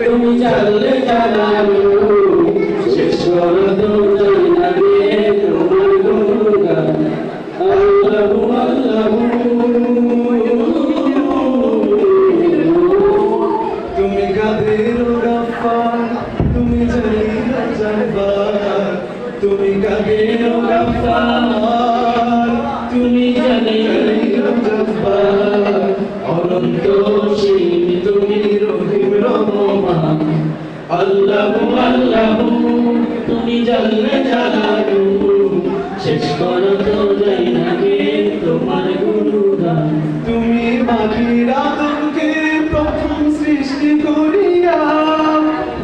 তুমি জানলে জানালো শেষ করো তো রে তোমার গুণগান আল্লাহু আল্লাহু তুমি কাদের গাফার তুমি জলিল জব্বার তুমি কাদের গাফার তুমি জলিল অনন্ত আল্লাহু আল্লাহু, তুমি জানলে জানালো শেষ করো তো যাই না রে তোমার গুণগান। তুমি মাটির আদমকে প্রথম সৃষ্টি করিয়া,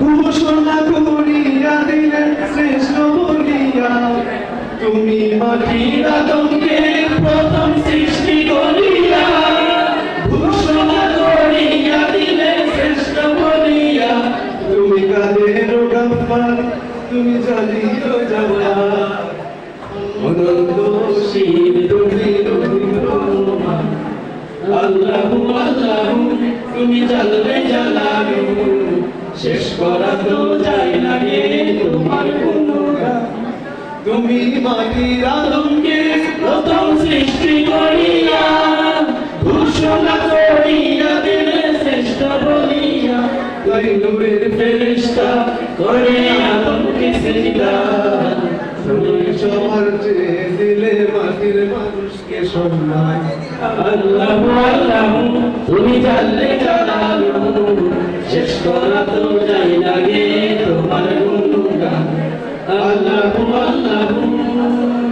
ঘোষণা করিয়া দিলেন শ্রেষ্ঠ বলিয়া। তুমি মাটির আদমকে প্রথম সৃষ্টি গাফার তুমি জালিল জব্বার অনন্ত রহমান আল্লাহু আল্লাহু, তুমি জানলে জানালো শেষ করা তো যায় না রে তোমার গুণগান তুমি মাটির আদমকে প্রথম সৃষ্টি ফেরেশতা করে আদমকে সিজদা তুমি সবার চেয়ে জানলে শেষ করা তো যাই লাগে তোমার আল্লাহ আল্লাহ।